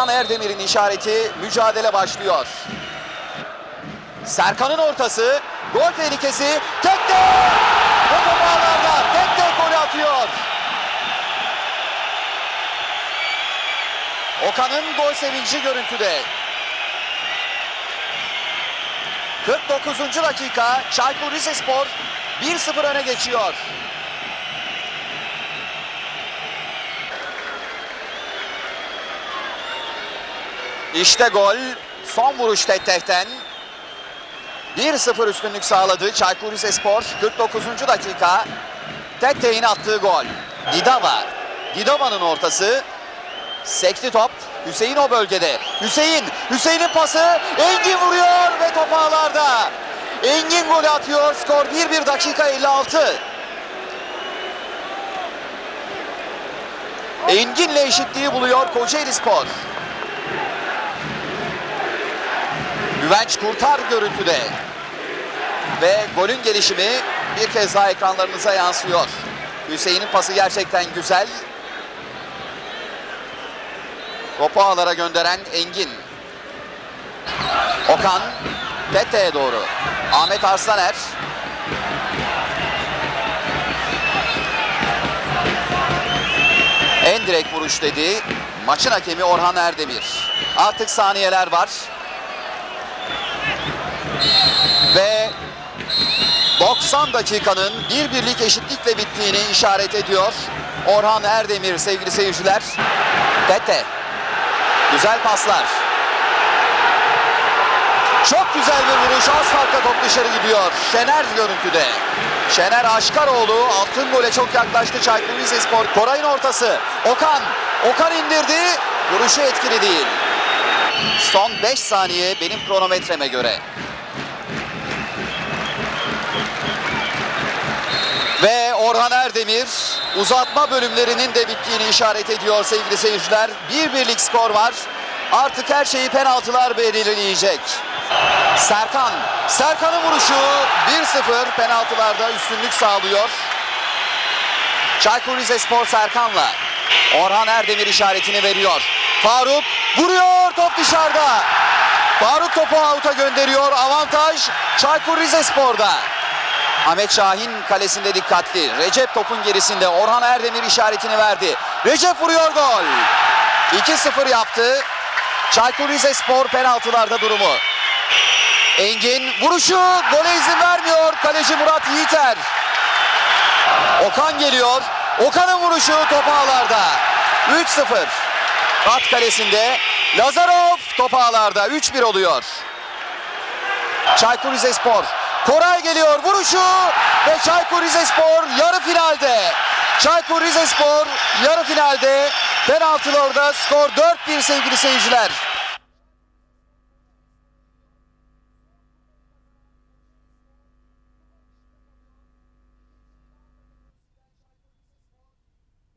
Orhan Erdemir'in işareti mücadele başlıyor. Serkan'ın ortası, gol tehlikesi, tek de ve top ağlarda tek tek golü atıyor. Okan'ın gol sevinci görüntüde. 49. dakika Çaykur Rizespor 1-0 öne geçiyor. İşte gol. Son vuruş Tetteh'ten. 1-0 üstünlük sağladı Çaykur Rizespor. 49. dakika. Tetteh'in attığı gol. Didava. Didava'nın ortası. Sekti top. Hüseyin o bölgede. Hüseyin. Hüseyin'in pası. Engin vuruyor ve top ağlarda. Engin golü atıyor. Skor 1-1 dakika 56. Engin'le eşitliği buluyor Kocaeli Spor. Güvenç kurtar görüntüde. Ve golün gelişimi bir kez daha ekranlarınıza yansıyor. Hüseyin'in pası gerçekten güzel. Topu ağlara gönderen Engin. Okan Tete'ye doğru. Ahmet Arslaner. En direkt vuruş dedi. Maçın hakemi Orhan Erdemir. Artık saniyeler var. Ve 90 dakikanın bir birlik eşitlikle bittiğini işaret ediyor. Orhan Erdemir sevgili seyirciler. Tete. Güzel paslar. Çok güzel bir vuruş. Az farkla top dışarı gidiyor. Şener görüntüde. Şener Aşkaroğlu altın gole çok yaklaştı Çaykur Rizespor. Koray'ın ortası. Okan. Okan indirdi. Vuruşu etkili değil. Son 5 saniye benim kronometreme göre. Ve Orhan Erdemir uzatma bölümlerinin de bittiğini işaret ediyor sevgili seyirciler. Bir birlik skor var. Artık her şeyi penaltılar belirleyecek. Serkan. Serkan'ın vuruşu 1-0 penaltılarda üstünlük sağlıyor. Çaykur Rizespor Serkan'la. Orhan Erdemir işaretini veriyor. Faruk vuruyor top dışarıda. Faruk topu avuta gönderiyor. Avantaj Çaykur Rizespor'da. Ahmet Şahin kalesinde dikkatli. Recep topun gerisinde. Orhan Erdemir işaretini verdi. Recep vuruyor gol. 2-0 yaptı. Çaykur Rizespor penaltılarda durumu. Engin vuruşu gole izin vermiyor. Kaleci Murat Yiğiter. Okan geliyor. Okan'ın vuruşu top ağlarda. 3-0. At kalesinde. Lazarov top ağlarda. 3-1 oluyor. Çaykur Rizespor. Koray geliyor vuruşu ve Çaykur Rizespor yarı finalde. Çaykur Rizespor yarı finalde penaltılarda skor 4-1 sevgili seyirciler.